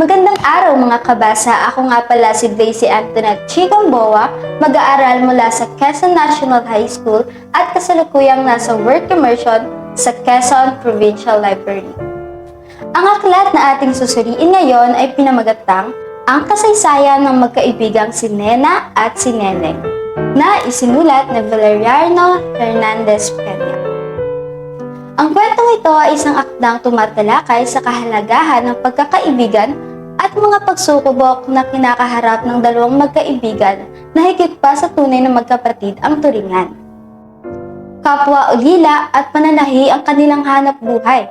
Magandang araw mga kabasa. Ako nga pala si Daisy Antoinette Chigamboa, mag-aaral mula sa Quezon National High School at kasalukuyang nasa work immersion sa Quezon Provincial Library. Ang aklat na ating susuriin ngayon ay pinamagatang Ang Kasaysayan ng Magkaibigang si Nena at si Neneng na isinulat ni Valeriano Hernandez Peña. Ang kwentong ito ay isang akdang tumatalakay sa kahalagahan ng pagkakaibigan at mga pagsukubok na kinakaharap ng dalawang magkaibigan na higit pa sa tunay na magkapatid ang turingan. Kapwa ulila at pananahi ang kanilang hanap buhay.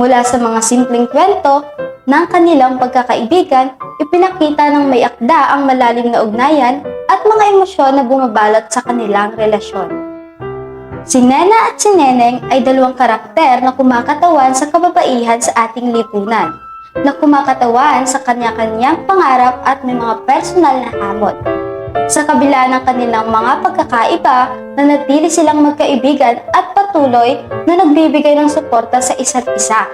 Mula sa mga simpleng kwento ng kanilang pagkakaibigan, ipinakita ng may akda ang malalim na ugnayan at mga emosyon na bumabalot sa kanilang relasyon. Si Nena at si Neneng ay dalawang karakter na kumakatawan sa kababaihan sa ating lipunan, na kumakatawan sa kanya-kanyang pangarap at may mga personal na hamon. Sa kabila ng kanilang mga pagkakaiba, nanatili silang magkaibigan at patuloy na nagbibigay ng suporta sa isa't isa,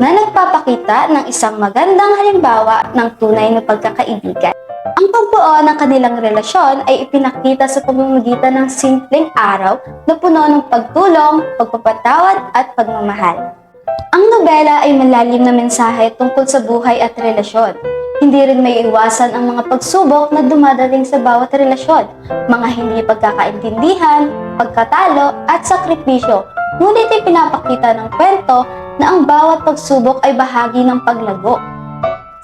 na nagpapakita ng isang magandang halimbawa ng tunay na pagkakaibigan. Ang pagbuo ng kanilang relasyon ay ipinakita sa pamamagitan ng simpleng araw na puno ng pagtulong, pagpapatawad at pagmamahal. Ang nobela ay malalim na mensahe tungkol sa buhay at relasyon. Hindi rin may iwasan ang mga pagsubok na dumadating sa bawat relasyon, mga hindi pagkakaintindihan, pagkatalo at sakripisyo. Ngunit ipinapakita ng kwento na ang bawat pagsubok ay bahagi ng paglago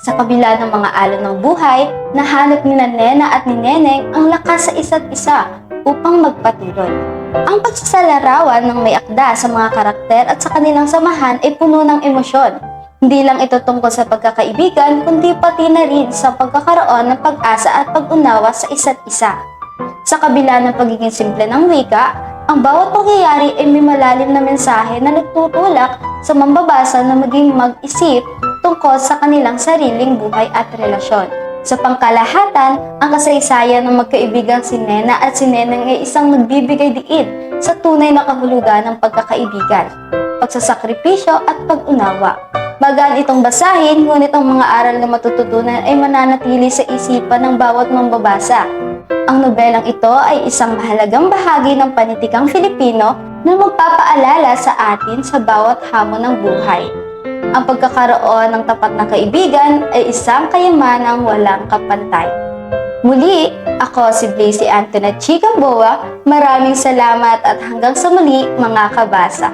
sa kabila ng mga alon ng buhay, nahanap ni na Nena at ni Neneng ang lakas sa isa't isa upang magpatuloy. Ang pagsasalarawan ng may akda sa mga karakter at sa kanilang samahan ay puno ng emosyon. Hindi lang ito tungkol sa pagkakaibigan, kundi pati na rin sa pagkakaroon ng pag-asa at pag-unawa sa isa't isa. Sa kabila ng pagiging simple ng wika, ang bawat pangyayari ay may malalim na mensahe na nagtutulak sa mambabasa na maging mag-isip tungkol sa kanilang sariling buhay at relasyon. Sa pangkalahatan, ang kasaysayan ng magkaibigang si Nena at si Neneng ay isang nagbibigay diin sa tunay na kahulugan ng pagkakaibigan, pagsasakripisyo at pag-unawa. Magaan itong basahin, ngunit ang mga aral na matututunan ay mananatili sa isipan ng bawat mambabasa. Ang nobelang ito ay isang mahalagang bahagi ng panitikang Filipino na magpapaalala sa atin sa bawat hamon ng buhay. Ang pagkakaroon ng tapat na kaibigan ay isang kayamanang walang kapantay. Muli, ako si Blazy Antoinette Chigamboa. Maraming salamat at hanggang sa muli mga kabasa.